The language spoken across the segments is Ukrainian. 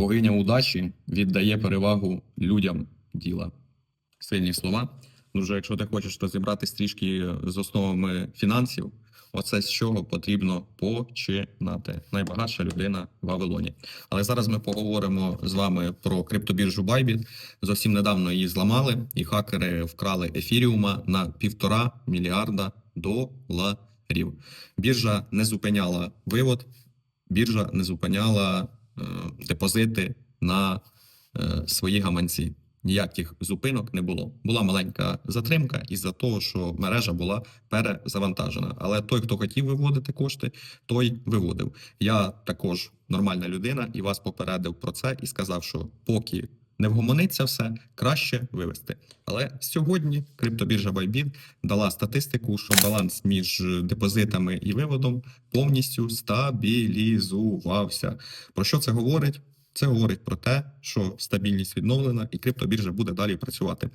Богиня удачі віддає перевагу людям діла. Сильні слова. Дуже, якщо ти хочеш розібратись трішки з основами фінансів, оце з чого потрібно починати. Найбагатша людина в Вавилоні. Але зараз ми поговоримо з вами про криптобіржу Bybit. Зовсім недавно її зламали, і хакери вкрали ефіріума на півтора мільярда доларів. Біржа не зупиняла вивод, біржа не зупиняла депозити на е, свої гаманці. Ніяких зупинок не було. Була маленька затримка із-за того, що мережа була перезавантажена. Але той, хто хотів виводити кошти, той виводив. Я також нормальна людина і вас попередив про це і сказав, що поки не вгомониться все, краще вивести. Але сьогодні криптобіржа Bybit дала статистику, що баланс між депозитами і виводом повністю стабілізувався. Про що це говорить? Це говорить про те, що стабільність відновлена і криптобіржа буде далі працювати.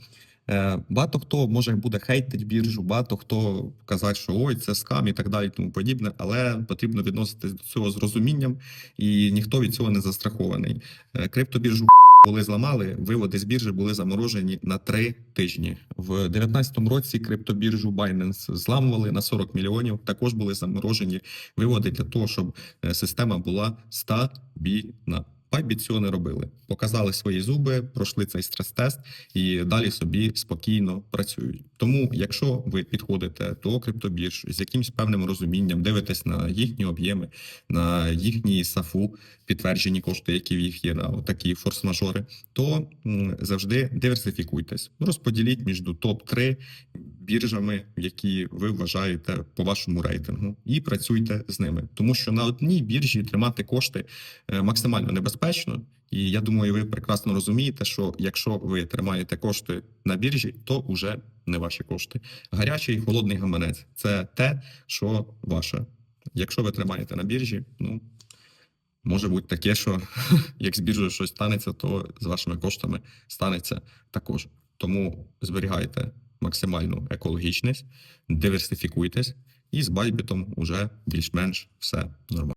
Е, Багато хто може буде хейтить біржу, багато хто казати, що ой, це скам і так далі, тому подібне, але потрібно відноситись до цього з розумінням, і ніхто від цього не застрахований. Е, Криптобіржу коли зламали, виводи з біржі були заморожені на три тижні. В 2019 році криптобіржу Binance зламували на 40 мільйонів. Також були заморожені виводи для того, щоб е, система була стабільна. Bybit цього не робили. Показали свої зуби, пройшли цей стрес-тест і далі собі спокійно працюють. Тому, якщо ви підходите до криптобірж з якимось певним розумінням, дивитесь на їхні об'єми, на їхні сафу, підтверджені кошти, які в їх є на такі форс-мажори, то завжди диверсифікуйтесь. Розподіліть між топ 3 біржами, які ви вважаєте по вашому рейтингу, і працюйте з ними, тому що на одній біржі тримати кошти е, максимально небезпечно. І я думаю, ви прекрасно розумієте, що якщо ви тримаєте кошти на біржі, то вже не ваші кошти. Гарячий і холодний гаманець це те, що ваше. Якщо ви тримаєте на біржі, ну може бути таке, що як з біржею щось станеться, то з вашими коштами станеться також. Тому зберігайте максимальну екологічність, диверсифікуйтесь, і з байбітом уже більш-менш все нормально.